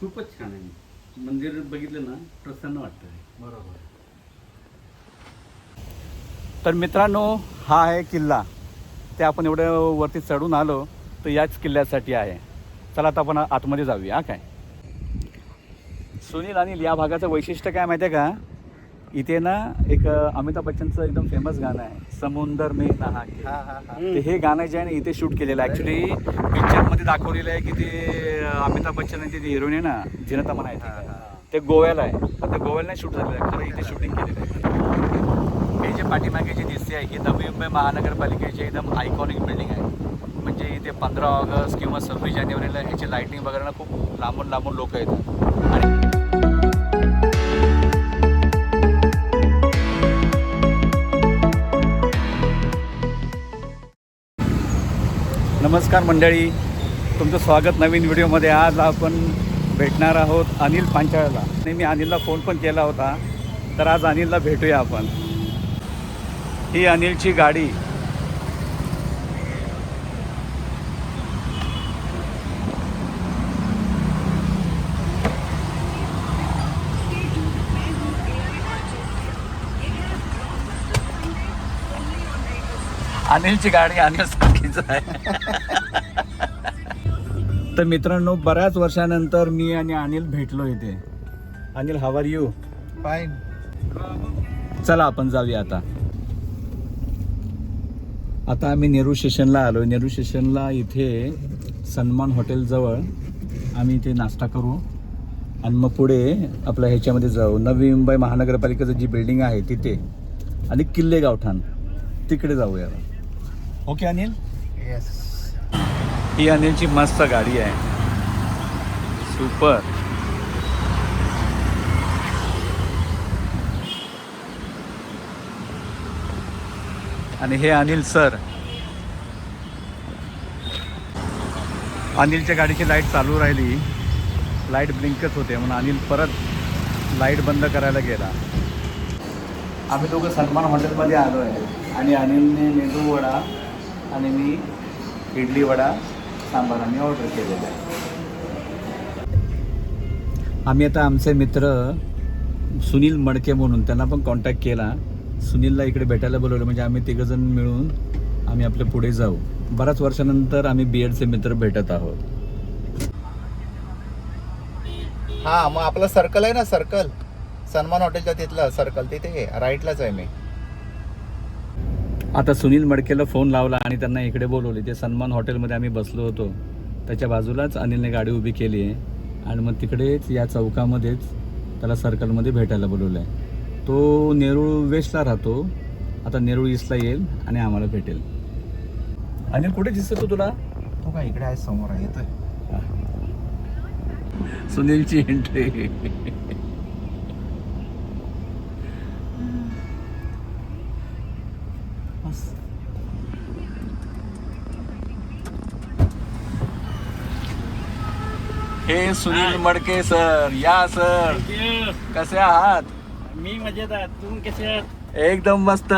खूपच छान आहे. मंदिर बघितलं ना प्रसन्न वाटतं बरोबर. तर मित्रांनो हा आहे किल्ला. ते आपण एवढं वरती चढून आलो तर याच किल्ल्यासाठी आहे. चला आता आपण आतमध्ये जाऊया हा काय? सुनील अनिल या भागाचं वैशिष्ट्य काय माहिती आहे का? इथे ना एक अमिताभ बच्चनचं एकदम फेमस गाणं आहे समुंदर में नहा हा हा हा. ते हे गाणं जे आहे ना इथे शूट केलेलं आहे. ॲक्च्युली मध्ये दाखवलेलं आहे की ते अमिताभ बच्चन यांची ती हिरोईन आहे ना जिनता म्हणा आहे ते गोव्याला आहे. पण ते गोव्याला नाही शूट झालेलं आहे खरं इथे शूटिंग केलेलं आहे. हे जे पाठीमागे जे दिसते आहे ही नवी मुंबई महानगरपालिकेची एकदम आयकॉनिक बिल्डिंग आहे. म्हणजे इथे पंधरा ऑगस्ट किंवा सव्वीस जानेवारीला ह्याची लाईटिंग बघायला खूप लांबून लांबून लोक येतात. आणि नमस्कार मंडळी. तुमचं स्वागत नवीन व्हिडिओमध्ये. आज आपण भेटणार आहोत अनिल पांचाळला. आणि मी अनिलला फोन पण केला होता. तर आज अनिलला भेटूया आपण. ही अनिलची गाडी. अनिलची गाडी अनिलसारखीच आहे. तर मित्रांनो बऱ्याच वर्षानंतर मी आणि अनिल भेटलो इथे. अनिल हवर यू फाईन चला आपण जाऊया आता. आता आम्ही नेहरू स्टेशनला आलो नेहरू स्टेशनला इथे सन्मान हॉटेलजवळ आम्ही इथे नाश्ता करू. आणि मग पुढे आपल्या ह्याच्यामध्ये जाऊ. नवी मुंबई महानगरपालिकेचं जी बिल्डिंग आहे तिथे. आणि किल्ले गावठाण तिकडे जाऊया. ओके अनिल? येस ही अनिलची मस्त गाडी आहे. सुपर आणि हे अनिल सर. अनिलच्या गाडीची लाइट चालू राहिली. लाइट ब्लिंकच होते म्हणून अनिल परत लाइट बंद करायला गेला. आम्ही दोघं सन्मान हॉटेलमध्ये आलो आहे आणि अनिलने मेंदू वडा आणि मी इडली वडा सांबार आम्ही ऑर्डर केलेलं आहे. आम्ही आता आमचे मित्र सुनील मडके म्हणून त्यांना पण कॉन्टॅक्ट केला. सुनीलला इकडे भेटायला बोलवलं म्हणजे आम्ही तिघंजण मिळून आम्ही आपल्या पुढे जाऊ. बऱ्याच वर्षानंतर आम्ही बी एडचे मित्र भेटत आहोत. हा मग आपलं सर्कल आहे ना सर्कल सन्मान हॉटेलच्या तिथलं सर्कल तिथे राईटलाच आहे मी. आता सुनील मडकेला फोन लावला आणि त्यांना इकडे बोलवले. ते सन्मान हॉटेलमध्ये आम्ही बसलो होतो. त्याच्या बाजूलाच अनिलने गाडी उभी केली आहे. आणि मग तिकडेच या चौकामध्येच त्याला सर्कलमध्ये भेटायला बोलवलं आहे तो नेरूळ वेस्टला राहतो. आता नेरूळ ईस्टला येईल आणि आम्हाला भेटेल. अनिल कुठे दिसतो तुला? तो काय इकडे आहे समोर आहे येतोय. सुनीलची एंट्री हे सुनील मडके सर या सर. कसे आहात? मी मजेत आहे. तुम्ही कसे आहात? एकदम मस्त.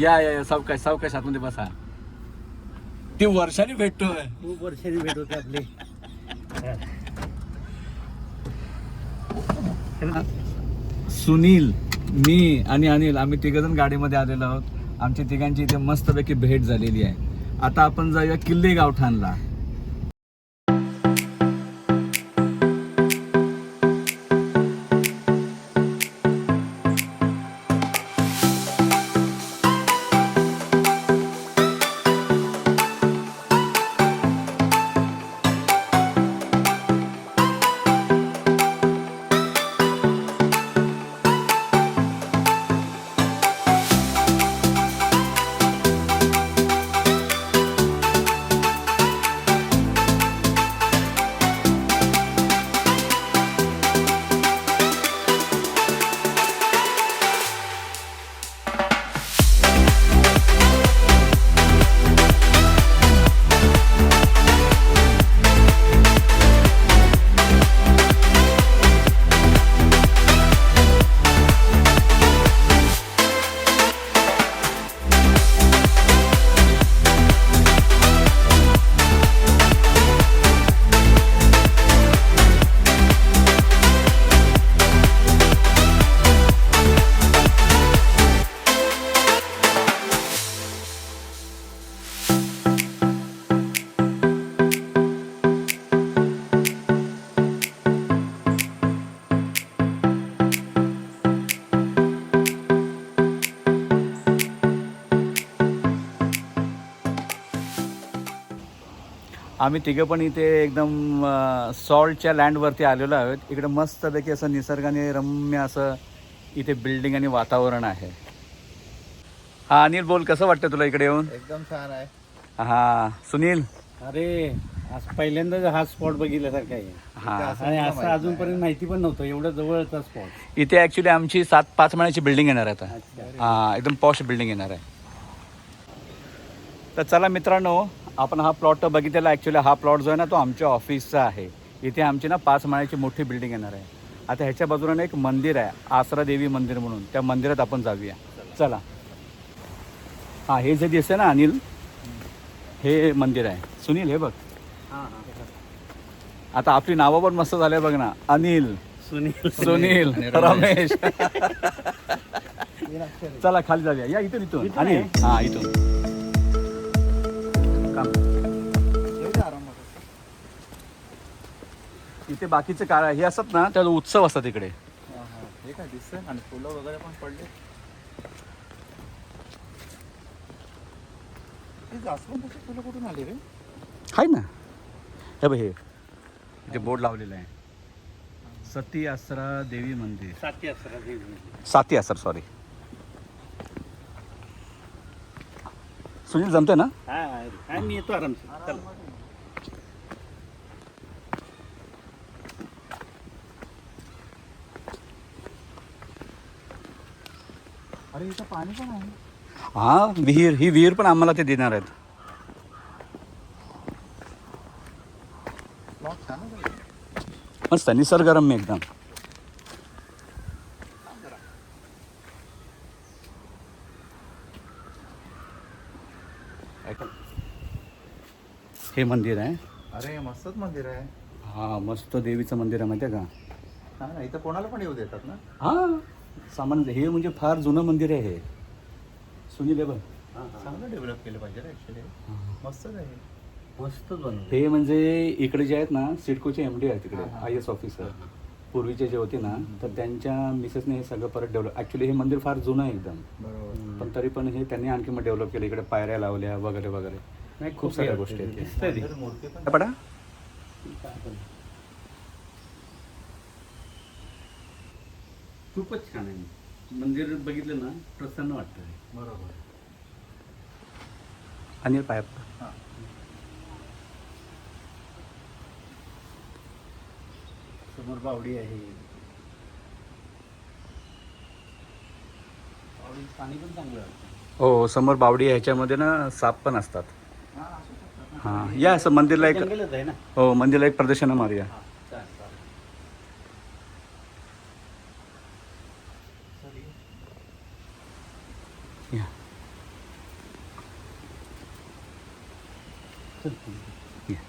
या या या, सावकाश सावकाश आतमध्ये बसा. ती वर्षाने भेटतोय खूप वर्षांनी भेट होते आपली. सुनील मी आणि अनिल आम्ही तिघजण गाडीमध्ये आलेलो आहोत. आमची तिघांची इथे मस्तपैकी भेट झालेली आहे. आता आपण जाऊया किल्ले गावठाणला आम्ही तिघं पण इथे एकदम सॉल्टच्या लँडवरती आलेलो आहोत. इकडे मस्तपैकी असं निसर्गाने रम्य असं इथे बिल्डिंग आणि वातावरण आहे. हा अनिल बोल कसं वाटतं तुला इकडे येऊन? एकदम छान आहे. हा सुनील? अरे आज पहिल्यांदाच हा स्पॉट बघितल्यासारखा आहे. हा. आणि असं अजूनपर्यंत माहिती पण नव्हतं एवढं जवळचा स्पॉट इथे ॲक्च्युली आमची सात पाच माळ्याची बिल्डिंग येणार आहे आता. हा एकदम पॉश बिल्डिंग येणार आहे. तर चला मित्रांनो आपण हा प्लॉट बघितलेला ॲक्च्युली हा प्लॉट जो आहे ना तो आमच्या ऑफिसचा आहे. इथे आमची ना पाच माळ्याची मोठी बिल्डिंग येणार आहे. आता ह्याच्या बाजूला ना एक मंदिर आहे आसरा देवी मंदिर म्हणून. त्या मंदिरात आपण जाऊया. चला. हां हे जे दिसतंय ना अनिल हे मंदिर आहे. सुनील हे बघ. हां हां. आता आपली नावं पण मस्त झाले बघ ना. अनिल. सुनील. सुनील. रमेश. चला खाली जाऊया. या इथून इथून. आणि? हा इथून. इथे बाकीचे काय हे असतात ना त्या उत्सव असतात इकडे. हा, काय आणि फुलं वगैरे पण पडले? फुलं कुठून आली रे? आहे ना. हे बघ हे. इथे बोर्ड लावलेलं आहे. सती आसरा देवी मंदिर. साती असरा देवी साती आसर सॉरी सुनील जमतंय ना? हा हा मी येतो आरामशीर. चला. अरे इथं पाणी पण आहे. हा विहीर ही विहीर पण आम्हाला ते देणार आहेत. मस्त निसर्गरम्य एकदम. हे मंदिर आहे. अरे मस्तच मंदिर आहे. हा मस्त देवीचं मंदिर आहे माहिती आहे का? हा ना इथं कोणाला पण येऊ देतात ना? हा सामान हे म्हणजे फार जुनं मंदिर आहे हे. सुनील हे बघ. चांगलं डेव्हलप केलं पाहिजे रे ऍक्च्युली मस्तच आहे मस्त बनवलं. हे म्हणजे इकडे जे आहेत ना सिडकोचे एम डी आहेत तिकडे हा, हा. आय एस ऑफिसर पूर्वीचे जे होते ना तर त्यांच्या मिसेसने हे सगळं परत डेव्हलप ॲक्च्युली हे मंदिर फार जुनं आहे एकदम. बरोबर. पण तरी पण हे त्यांनी आणखी मग डेव्हलप केलं इकडे पायऱ्या लावल्या वगैरे वगैरे. नाही खूप साऱ्या गोष्टी आहेत. पडा. खूपच छान आहे. मंदिर बघितलं ना प्रसन्न वाटतं बरोबर. अनिल पाय समोर बावडी आहे. पाणी पण चांगलं आहे. हो समोर बावडी आहे, ह्याच्यामध्ये ना साप पण असतात. हा या असं मंदिरला एक जंगलच आहे ना हो मंदिरला एक प्रदर्शन मारूया चालेल, चालेल. या. या.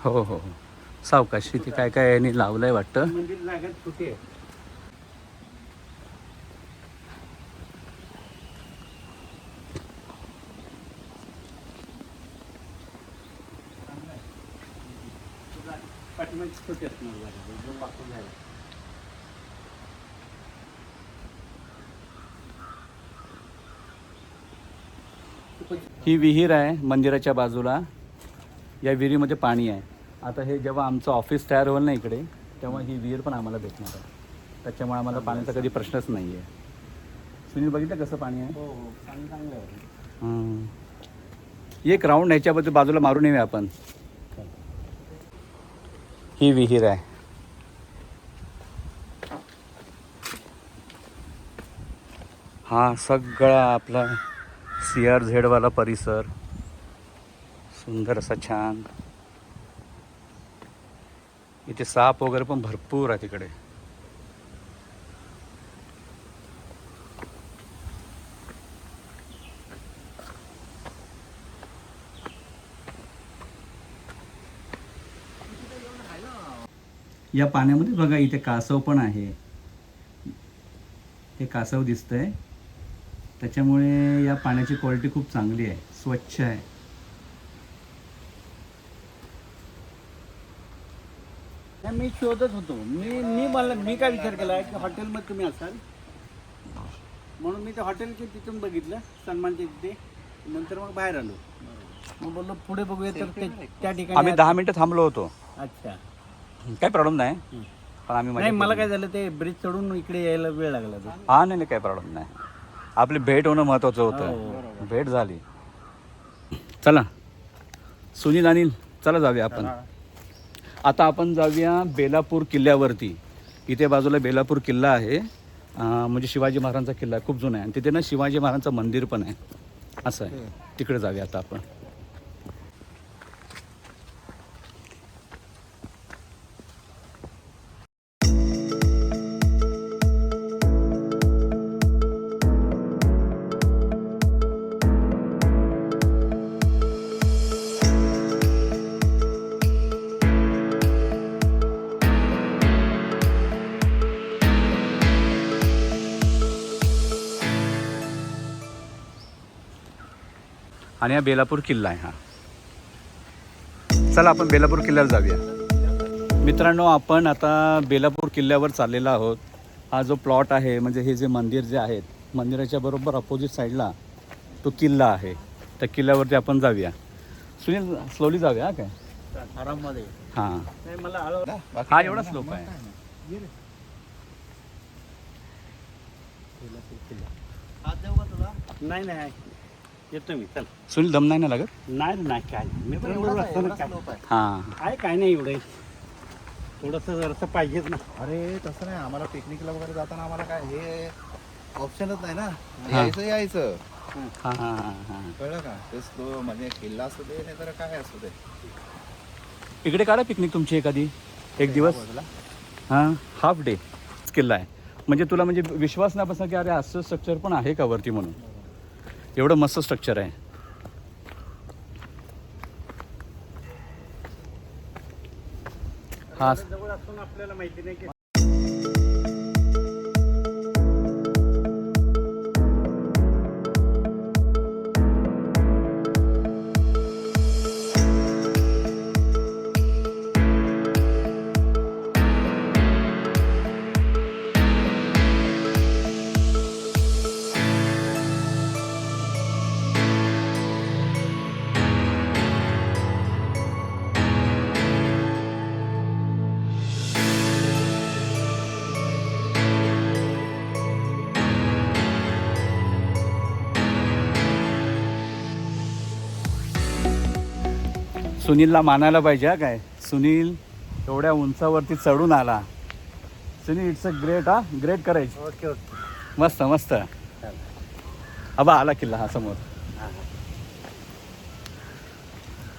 हो हो हो सावकाशी ते काय काय यांनी लावलंय वाटतं मंदिर आहे पाठीमागे छोटी असणार जागा एकदम वाकून जायला ही विहीर आहे मंदिराच्या बाजूला. या विहिरीमध्ये पाणी आहे. आता हे जेव्हा आमचं ऑफिस तयार होईल ना इकडे तेव्हा ही विहीर पण आम्हाला भेटणार आहे. त्याच्यामुळे आम्हाला पाण्याचा कधी प्रश्नच नाही आहे सुनील बघितलं कसं पाणी आहे? हो हो पाणी चांगलं आहे. हं. एक राऊंड ह्याच्याबद्दल बाजूला मारून येऊया आपण. ही विहीर आहे. हा सगळा आपला सी आर झेडवाला परिसर. सुंदर असा छान. इथे साप वगैरे पण भरपूर आहे तिकडे. या पाण्यामध्ये बघा इथे कासव पण आहे. हे कासव दिसतंय. त्याच्यामुळे या पाण्याची क्वालिटी खूप चांगली आहे. स्वच्छ आहे. मी शोधत होतो. मी मी मला मी काय विचार केला की हॉटेलमध्ये तुम्ही असाल. म्हणून मी त्या हॉटेलचे तिथून बघितलं सन्मानच्या तिथे. नंतर मग बाहेर आलो. मग बोललो पुढे बघूया तर ते- त्या ठिकाणी आम्ही दहा मिनिटं थांबलो होतो. अच्छा. काही प्रॉब्लेम नाही. पण आम्ही नाही मजा मला. काय झालं ते ब्रिज चढून इकडे यायला वेळ लागला तो. हा नाही नाही काही प्रॉब्लेम नाही. आपली भेट होणं महत्वाचं हो. होतं भेट झाली. चला. सुनील अनिल चला जाऊया आपण. आता आपण जाऊया बेलापूर किल्ल्यावरती. इथे बाजूला बेलापूर किल्ला आहे. अं, म्हणजे शिवाजी महाराजांचा किल्ला आहे खूप जुना आहे. आणि तिथे ना शिवाजी महाराजांचं मंदिर पण आहे. असं आहे. तिकडे जाऊया आता आपण. आणि हा बेलापूर किल्ला आहे हा. चला आपण बेलापूर किल्ल्याला जाऊया. मित्रांनो आपण आता बेलापूर किल्ल्यावर चाललेलो आहोत. हा जो प्लॉट आहे म्हणजे हे जे मंदिर जे आहेत मंदिराच्या बरोबर अपोजिट साईडला तो किल्ला आहे. त्या किल्ल्यावरती आपण जाऊया. सुनील स्लोली जाऊया हा काय? आराममध्ये. हां. नाही मला हळू हा एवढा स्लोप आहे. नाही नाही येतो मी चल. सुनील दम नाही ना लागत? नाही रे, नाही काय? नाही. मित्रांबरोबर असताना काय हां. काय काय नाही एवढे. थोडंसं जरासं पाहिजेच ना. अरे तसं नाही. आम्हाला पिकनिकला वगैरे जाताना आम्हाला काय हे ऑप्शनच नाही ना. यायचं यायचं. हां. हां हां हां कळलं का? तेच तो म्हणजे किल्ला असू दे नाही तर काय असू दे. इकडे काढा पिकनिक तुमची एखादी. एक दिवस. हां हाफ डे किल्ला आहे. म्हणजे तुला म्हणजे विश्वास नाही बसला की अरे असं स्ट्रक्चर पण आहे का वरती म्हणून? एवढं मस्त स्ट्रक्चर आहे. हा. जवळ असून आपल्याला माहिती नाही की सुनीलला मानायला पाहिजे हा काय? सुनील एवढ्या उंचावरती चढून आला. सुनील इट्स अ ग्रेट हा? ग्रेट करायची ओके ओके. मस्त मस्त. अबा आला किल्ला हा समोर.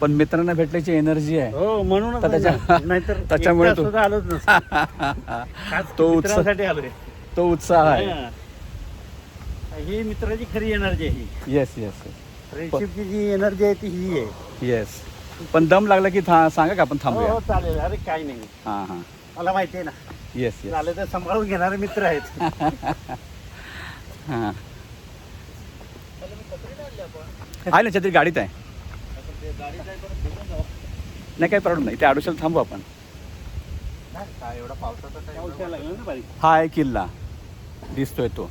पण मित्रांना भेटल्याची एनर्जी आहे. हो म्हणून तर त्याच्या- नाहीतर त्याच्यामुळे एकटा तो- सुद्धा आलोच नसतो. तो उत्साह मित्रांसाठी आलोय तो उत्साह आहे. हा. ही मित्राची खरी एनर्जी आहे येस येस फ्रेंडशिपची जी एनर्जी आहे ती ही आहे. येस पण दम लागला की था सांगा का आपण हो थांबूया. हो, चालेल. अरे काय नाही. हां हां. मला माहिती आहे ना. येस येस झालं तर सांभाळून घेणारे मित्र आहेत. हां. आहे ना छत्री गाडीत आहे. नाही काही प्रॉब्लेम नाही. ते आडोशाला थांबू आपण. काय एवढा पावसाचा काय एवढा- पावसाळा लागला ना बारीक. हा आहे किल्ला. दिसतोय तो.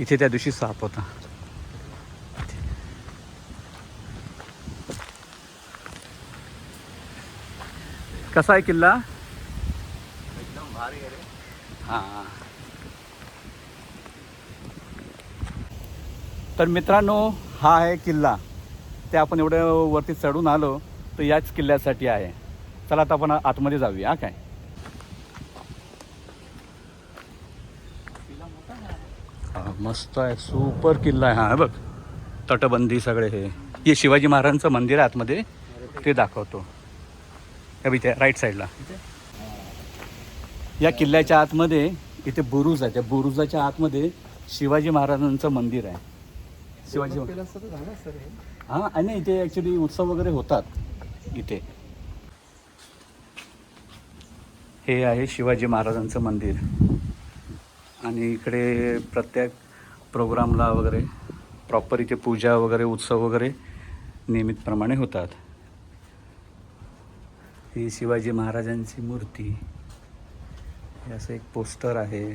इथे त्या दिवशी साप होता. कसा आहे किल्ला? एकदम भारी आहे रे. हा. तर मित्रांनो हा आहे किल्ला. ते आपण एवढ्या वरती चढून आलो तर याच किल्ल्यासाठी आहे. चला आता आपण आतमध्ये जाऊया हा काय? मस्त आहे सुपर किल्ला आहे हा बघ. तटबंदी सगळे हे. हे शिवाजी महाराजांचं मंदिर आहे आतमध्ये. ते दाखवतो. इथे राईट साईडला या किल्ल्याच्या आतमध्ये इथे बुरुज आहे. त्या बुरुजाच्या आतमध्ये शिवाजी महाराजांचं मंदिर आहे. शिवाजी हां आणि इथे ॲक्च्युली उत्सव वगैरे होतात इथे. हे आहे शिवाजी महाराजांचं मंदिर. आणि इकडे प्रत्येक प्रोग्रामला वगैरे प्रॉपर इथे पूजा वगैरे उत्सव वगैरे नियमितप्रमाणे होतात. ही शिवाजी महाराजांची मूर्ती. हे असं एक पोस्टर आहे.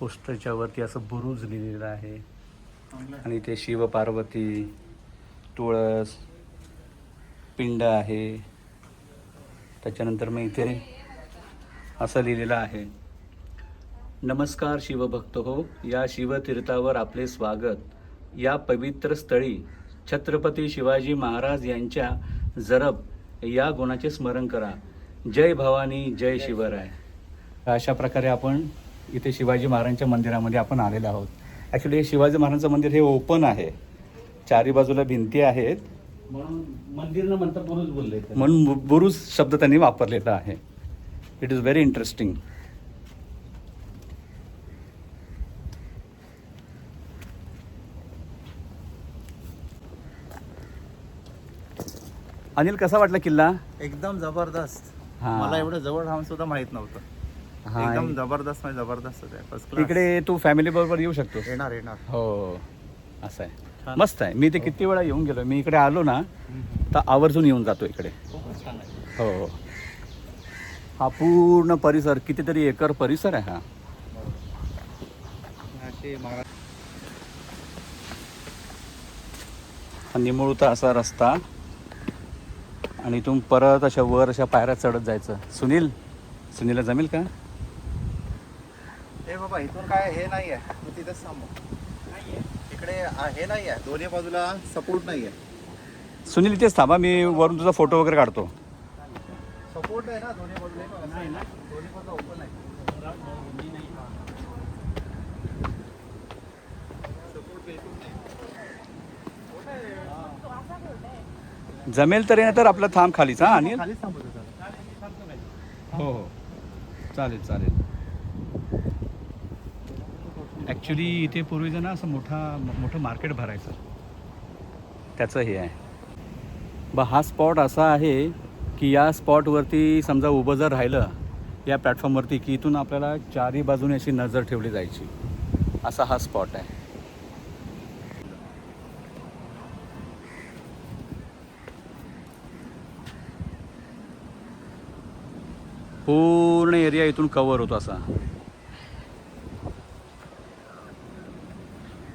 पोस्टरच्या वरती असं बुरुज लिहिलेलं आहे. आणि ते शिव पार्वती तुळस पिंड आहे. त्याच्यानंतर मग इथे असं लिहिलेलं आहे. नमस्कार शिवभक्त हो या शिवतीर्थावर आपले स्वागत. या पवित्र स्थळी छत्रपती शिवाजी महाराज यांच्या जरब या गुणाचे स्मरण करा. जय भवानी जय शिवराय. अशा प्रकारे आपण इथे शिवाजी महाराजांच्या मंदिरामध्ये आपण आलेलो आहोत. ॲक्च्युली हे शिवाजी महाराजांचं मंदिर हे ओपन आहे. चारी बाजूला भिंती आहेत. म्हणून मंदिर न म्हणता पुरुष बोलले म्हणून बुरुज शब्द त्यांनी वापरलेला आहे. It is very interesting Anil कसा वाटला किल्ला? एकदम जबरदस्त. हा. मला एवढं जवळ राहून सुद्धा माहीत नव्हतं. हा. एकदम जबरदस्त म्हणजे जबरदस्त आहे फर्स्ट क्लास इकडे तू फॅमिली बरोबर येऊ शकतोस. येणार येणार. हो. असं आहे. मस्त आहे. मी ते किती वेळा येऊन गेलो मी इकडे आलो ना तर आवर्जून येऊन जातो इकडे. हो हो. हा पूर्ण परिसर कितीतरी एकर परिसर आहे हा. असे हा निमुळता असा रस्ता. आणि इथून परत अशा वर अशा पायऱ्या चढत जायचं. सुनील? सुनीलला जमेल का? हे बाबा इथून काय हे नाही आहे तू तिथेच थांबव इकडे आ- हे नाही आहे दोन्ही बाजूला सपोर्ट नाही आहे सुनील इथेच थांबा. मी वरून तुझा फोटो वगैरे काढतो. सपोर्ट आहे ना दोन्ही बाजूला हे बघ, असं. आहे ना. दोन्ही बाजूला ओपन आहे. सपोर्ट बिलकुल नाही. जमेल तरी नाही तर आपलं थांब खालीच हा अनिल? खालीच थांबवतो जरा. हो हो. चालेल चालेल. ॲक्च्युली इथे पूर्वीचं ना असं मोठा मोठं मार्केट भरायचं. त्याचं हे आहे. बा हा स्पॉट असा आहे की या स्पॉटवरती समजा उभं जर राहिलं या प्लॅटफॉर्मवरती की इथून आपल्याला चारही बाजूने अशी नजर ठेवली जायची. असा हा स्पॉट आहे. पूर्ण एरिया इथून कवर होतो असा.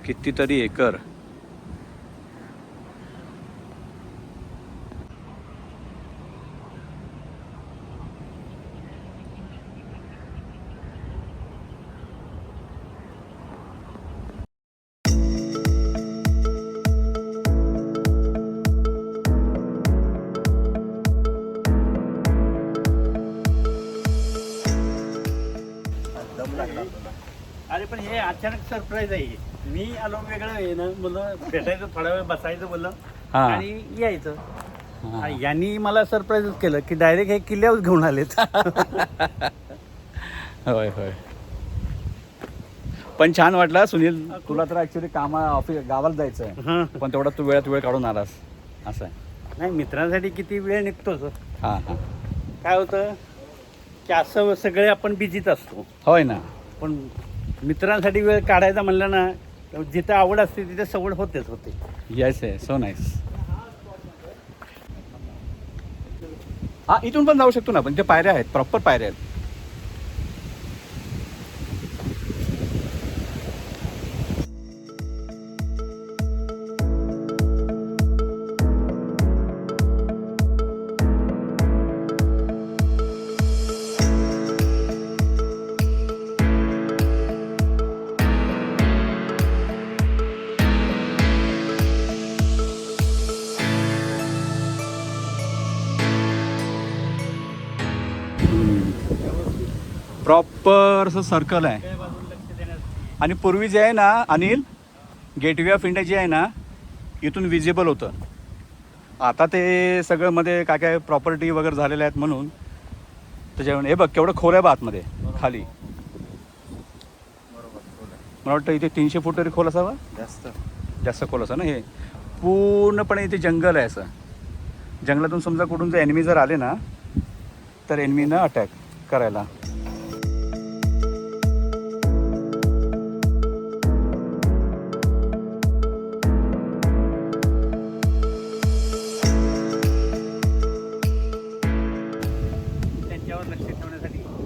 कितीतरी एकर. सरप्राईज आहे. मी आलो वेगळं आहे ना भेटायचं थोडा वेळ बसायचं बोललं हा. आणि यायचं. यांनी मला सरप्राईजच केलं की डायरेक्ट हे किल्ल्यावर घेऊन आलेत. होय होय. पण छान वाटला सुनील. तुला तर ऍक्च्युली कामा ऑफिस गावाला जायचं आहे हं. पण तेवढा तू वेळात वेळ काढून आलास. असं आहे. नाही मित्रांसाठी किती वेळ निघतोच हां हां. काय होतं की असं सगळे आपण बिझीच असतो. होय ना. पण मित्रांसाठी वेळ काढायचा म्हणलं ना तर जिथं आवड असते तिथे सवड होतेच होते. येस आहे सो नाईस हा इथून पण जाऊ शकतो ना पण ते पायऱ्या आहेत प्रॉपर पायऱ्या आहेत. प्रॉपर असं सर्कल आहे. आणि पूर्वी जे आहे ना अनिल गेटवे ऑफ इंडिया जे आहे ना इथून विजिबल होतं. आता ते सगळं मध्ये काय काय प्रॉपर्टी वगैरे झालेल्या आहेत म्हणून त्याच्यामुळे हे बघ केवढं खोल आहे बा आतमध्ये खाली. मला वाटतं इथे तीनशे फूट तरी खोल असावा? जास्त. जास्त खोल असं ना हे. पूर्णपणे इथे जंगल आहे असं. जंगलातून समजा कुठून जर एनिमी जर आले ना तर एनिमीनं अटॅक करायला.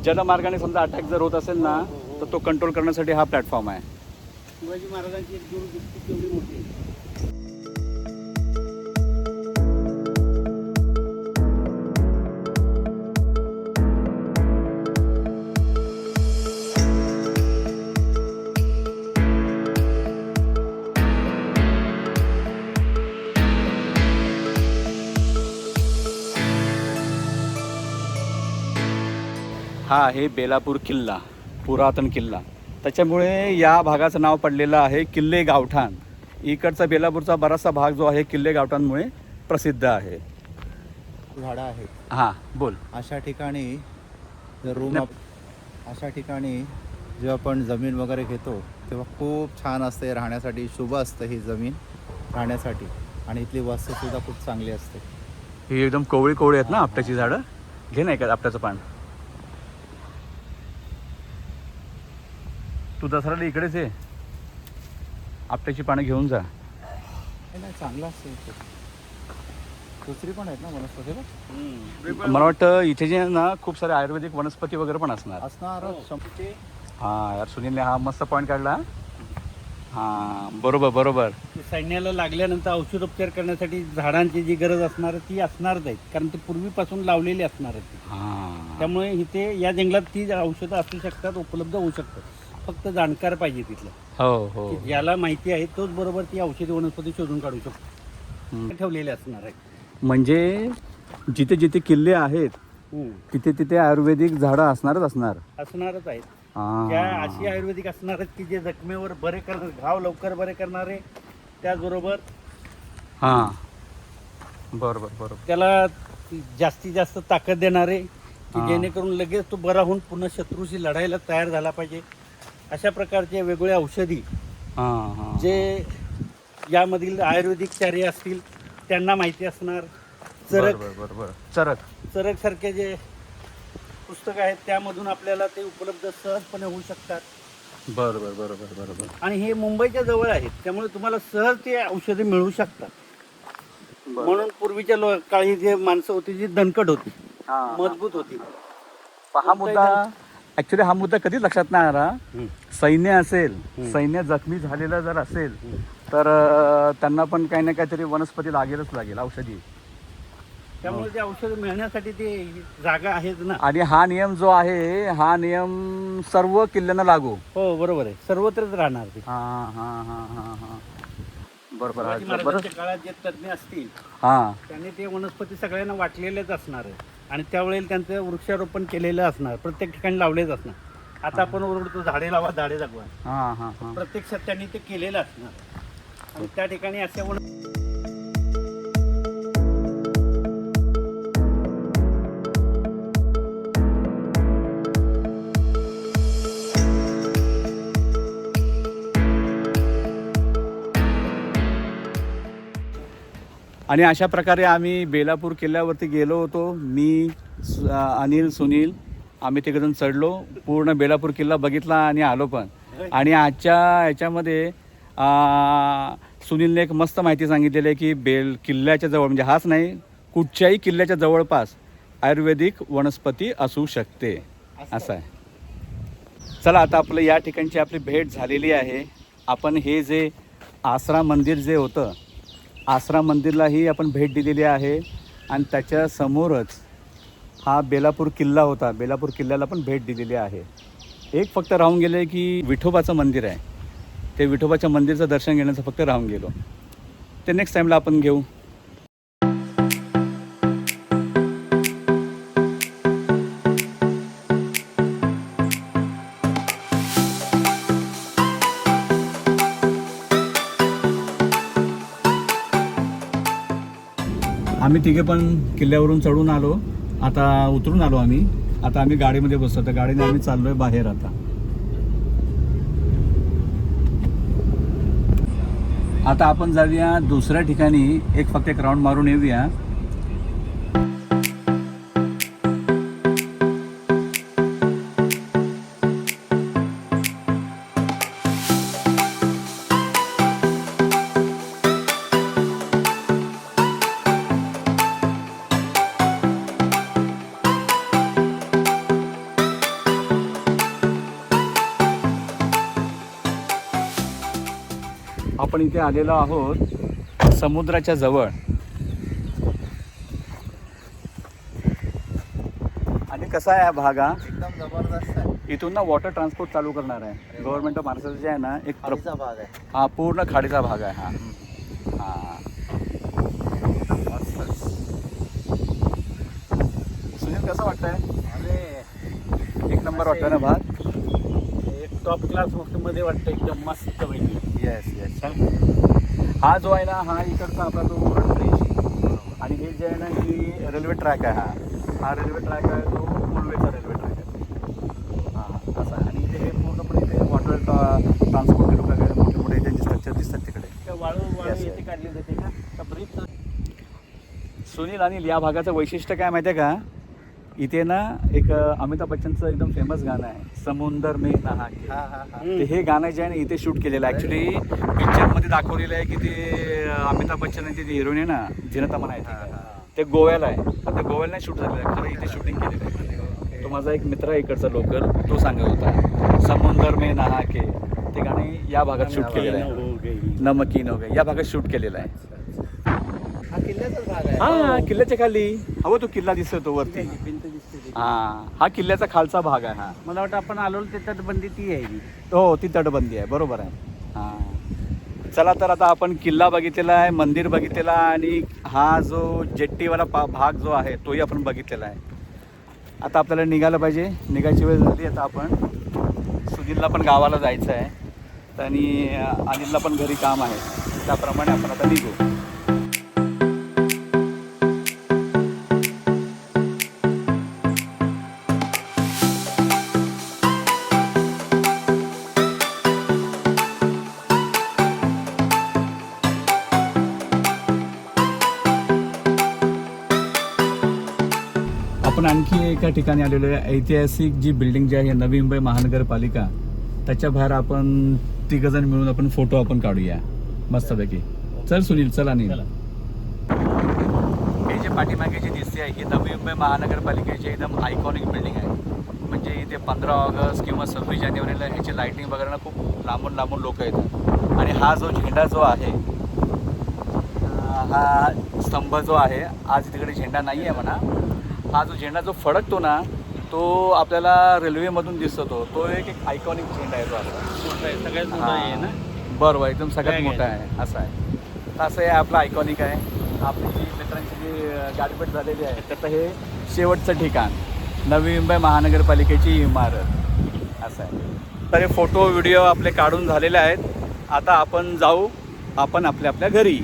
जलमार्गाने समजा अटॅक जर होत असेल ना तर तो कंट्रोल करण्यासाठी हा प्लॅटफॉर्म आहे. शिवाजी महाराजांची एक दूरदृष्टी केवढी मोठी हा आहे बेलापूर किल्ला पुरातन किल्ला. त्याच्यामुळे या भागाचं नाव पडलेलं आहे किल्ले गावठाण. इकडचा बेलापूरचा बराचसा भाग जो आहे किल्ले गावठाणमुळे प्रसिद्ध आहे. झाडं आहेत. हां बोल. अशा ठिकाणी जर रूम अशा ठिकाणी जेव्हा आपण जमीन वगैरे घेतो तेव्हा खूप छान असते राहण्यासाठी शुभ असतं ही जमीन राहण्यासाठी. आणि इथली वास्तुसुद्धा खूप चांगली असते. ही एकदम कोवळी कोवळी आहेत ना आपट्याची झाडं? घे नाही का आपट्याचं पान. तू दसऱ्याला इकडेच आहे आपट्याची पानं घेऊन जा. हे नाही चांगलं असतं दुसरी पण आहेत ना वनस्पती. मला वाटतं इथे जे आहे ना खूप सारे आयुर्वेदिक वनस्पती वगैरे पण असणार. असणार हो. हा यार सुनीलने हा मस्त पॉईंट काढला. हा बरोबर बरोबर. ते सैन्याला लागल्यानंतर औषधोपचार करण्यासाठी झाडांची जी गरज असणार ती असणारच आहे कारण ती पूर्वीपासून लावलेली असणार हा. त्यामुळे इथे या जंगलात ती औषधं असू शकतात उपलब्ध होऊ शकतात. फक्त जाणकार पाहिजे तिथलं. हो हो. की ज्याला माहिती आहे तोच बरोबर ती औषधी वनस्पती शोधून काढू शकतो. हम्म. ठेवलेले असणार आहे. म्हणजे जिथे जिथे किल्ले आहेत हम्म. तिथे तिथे आयुर्वेदिक झाडं असणारच असणार. असणारच आहेत. हा. त्या अशी आयुर्वेदिक असणार आहेत की जे जखमेवर बरे करणार घाव लवकर बरे करणारे त्याचबरोबर हा. बरोबर बरोबर. त्याला जास्तीत जास्त ताकद देणारे की हा. जेणेकरून लगेच तो बरा होऊन पुन्हा शत्रूशी लढायला तयार झाला पाहिजे. अशा प्रकारचे वेगवेगळ्या औषधी हा हा जे यामधील आयुर्वेदिक चार्य असतील त्यांना माहिती असणार. चरक चरक चरक. सारखे जे पुस्तकं आहेत त्यामधून आपल्याला ते उपलब्ध सहजपणे होऊ शकतात. बरोबर बरोबर बरोबर आणि हे मुंबईच्या जवळ आहेत त्यामुळे तुम्हाला सहज ते औषधे मिळू शकतात. म्हणून पूर्वीच्या लो काळी जे माणसं होती जी दणकट होती मजबूत होती. हा मुद्दा. ऍक्च्युली हा मुद्दा कधीच लक्षात नाही आला. सैन्य असेल सैन्य जखमी झालेलं जर असेल तर त्यांना पण काही ना काहीतरी वनस्पती लागेलच लागेल औषधी. त्यामुळे ते औषध मिळण्यासाठी ते जागा आहेच ना. आणि हा नियम जो आहे हा नियम सर्व किल्ल्यांना लागू. हो बरोबर आहे. सर्वत्रच राहणार ते. हा हा हा हा हा. बरोबर आहे. काळात जे तज्ज्ञ असतील हा. त्यांनी ते वनस्पती सगळ्यांना वाटलेलेच असणार आहे. आणि त्यावेळेला त्यांचं वृक्षारोपण केलेलं असणार प्रत्येक ठिकाणी लावलेच असणार. आता आपण ओरडतो झाडे लावा झाडे जगवा. हा हा हा. प्रत्यक्षात त्यांनी ते केलेलं असणार. आणि त्या ठिकाणी अशा आणि अशा प्रकारे आम्ही बेलापूर किल्ल्यावरती गेलो होतो. मी अनिल सुनील आम्ही तिकडून चढलो. पूर्ण बेलापूर किल्ला बघितला आणि आलो पण. आणि आजच्या ह्याच्यामध्ये आ, सुनीलने एक मस्त माहिती सांगितलेली आहे की बेल किल्ल्याच्या जवळ म्हणजे हाच नाही कुठच्याही किल्ल्याच्या जवळपास आयुर्वेदिक वनस्पती असू शकते. असं आहे. चला आता आपलं या ठिकाणची आपली भेट झालेली आहे. आपण हे जे आसरा मंदिर जे होतं आसरा मंदिरलाही आपण भेट दिलेली आहे. आणि त्याच्यासमोरच हा बेलापूर किल्ला होता. बेलापूर किल्ल्याला पण भेट दिलेली आहे. एक फक्त राहून गेलं की विठोबाचं मंदिर आहे. ते विठोबाच्या मंदिरचं दर्शन घेण्याचं फक्त राहून गेलो. ते नेक्स्ट टाईमला आपण घेऊ. तिघे पण किल्ल्यावरून चढून आलो. आता उतरून आलो आम्ही. आता आम्ही गाडीमध्ये बसतो तर गाडीने आम्ही चाललोय बाहेर आता. आता आपण जाऊया दुसऱ्या ठिकाणी. एक फक्त एक राऊंड मारून येऊया. आपण इथे आलेलो आहोत समुद्राच्या जवळ. आणि कसा आहे हा भाग हा? एकदम जबरदस्त आहे. इथून ना वॉटर ट्रान्सपोर्ट चालू करणार आहे. गव्हर्नमेंट ऑफ महाराष्ट्राचं जे आहे ना एक भाग आहे. हा पूर्ण खाडीचा भाग आहे हा. हा. सुनील कसं वाटतंय? अरे एक नंबर वाटतोय ना भाग? एक टॉप क्लासमध्ये वाटतं एकदम मस्त पैकी. येस येस हा जो आहे ना हा इकडचा आपला तो ब्रिज आणि हे जे आहे ना ही रेल्वे ट्रॅक आहे हा. हा रेल्वे ट्रॅक आहे तो मुळवेचा रेल्वे ट्रॅक आहे. हा असा आणि इथे हे पूर्णपणे इथे वॉटर ट्रान्सपोर्ट लोक काय मोठे मोठे इथे स्ट्रक्चर दिसतात तिकडे. वाळू. काढली जाते का? का ब्रिज सुनील अनिल या भागाचं वैशिष्ट्य काय माहिती आहे का? इथे ना एक अमिताभ बच्चनचं एकदम फेमस गाणं आहे समुंदर में नहा के. ते हे गाणं जे आहे ना इथे शूट केलेलं आहे. ॲक्च्युली पिक्चरमध्ये दाखवलेलं आहे की ते अमिताभ बच्चन आणि ती हिरोईन आहे ना जिनता म्हणा आहे ती. गोव्याला आहे. पण ते गोव्याला नाही शूट झालेलं आहे खरं इथे शूटिंग केलेलं आहे. तो माझा एक मित्र आहे इकडचा लोकल तो सांगत होता समुंदर में नहा के. ते गाणे या भागात शूट केलेलं आहे. नमकीन हो गए या भागात शूट केलेलं आहे. हा किल्ल्याचाच भाग आहे. हा किल्ल्याच्या खाली. हवं तो किल्ला दिसतो तो वरती. हा हा किल्ल्याचा खालचा भाग आहे हा. मला वाटतं आपण आलो ते तटबंदी ती आहे. हो ती तटबंदी आहे बरोबर आहे. हा. चला तर आता आपण किल्ला बघितलेला आहे मंदिर बघितलेला आणि हा जो जेट्टीवाला पा भाग जो आहे तोही आपण बघितलेला आहे. आता आपल्याला निघायला पाहिजे. निघायची वेळ झाली आता आपण. सुनीलला पण गावाला जायचं आहे. आणि अनिलला पण घरी काम आहे. त्याप्रमाणे आपण आता निघू. एका ठिकाणी आलेलो आहे. ऐतिहासिक जी बिल्डिंग जी आहे नवी मुंबई महानगरपालिका त्याच्या बाहेर आपण तिघजण मिळून आपण फोटो आपण काढूया. मस्तपैकी. चल सुनील चल आणि हे जे पाठीमागे जे दिसते आहे ही नवी मुंबई महानगरपालिकेची एकदम आयकॉनिक बिल्डिंग आहे. म्हणजे इथे पंधरा ऑगस्ट किंवा सव्वीस जानेवारीला ह्याची लाईटिंग बघायला खूप लांबून लांबून लोक येतात. आणि हा जो झेंडा जो आहे हा स्तंभ जो आहे आज तिकडे झेंडा नाही आहे म्हणा हा जो झेंडा जो फडकतो ना तो आपल्याला रेल्वेमधून दिसतो. तो तो एक एक आयकॉनिक झेंडा आहे तो आपला आहे, सगळ्यात मोठा आहे ना? बरोबर एकदम सगळ्यात मोठा आहे. असं आहे. तर असं हे आपलं आयकॉनिक आहे. आपली जी मित्रांची जी गाठभेट झालेली आहे त्याचं हे शेवटचं ठिकाण. नवी मुंबई महानगरपालिकेची इमारत. असं आहे. तर हे फोटो व्हिडिओ आपले काढून झालेले आहेत. आता आपण जाऊ आपण आपल्या आपल्या घरी.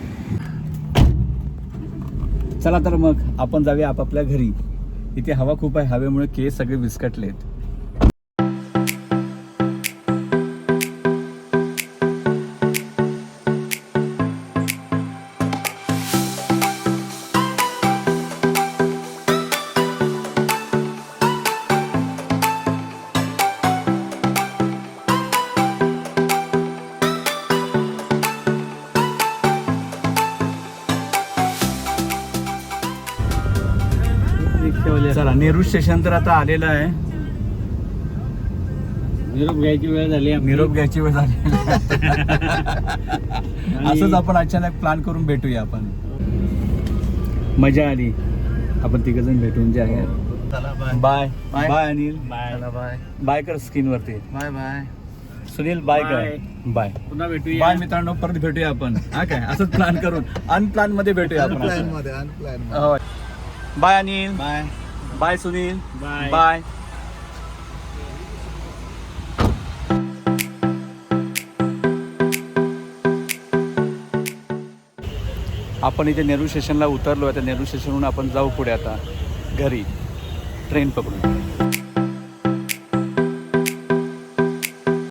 चला तर मग आपण जाऊया आपापल्या घरी. इथे हवा खूप आहे. हवेमुळे केस सगळे विस्कटलेत. चला नेहरू स्टेशन तर आता आलेलं आहे. निरोप घ्यायची वेळ झाली. निरोप घ्यायची वेळ झाली. असंच आपण अचानक प्लॅन करून भेटूया आपण. मजा आली. आपण तिघ जण भेटून जे आहे. चला बाय बाय अनिल. बाय चला बाय बाय कर स्क्रीन वरती. बाय बाय सुनील बाय कर. Bye. बाय पुन्हा भेटूया. बाय मित्रांनो. परत भेटूया आपण. हा काय? असंच प्लॅन करून. अनप्लॅनमध्ये भेटूया आपण bye Anil. Bye. Bye Sunil. Bye. Bye. आपण इथे नेहरू स्टेशनला उतरलो आहे. त्या नेहरू स्टेशनहून आपण जाऊ पुढे आता. घरी. ट्रेन पकडून.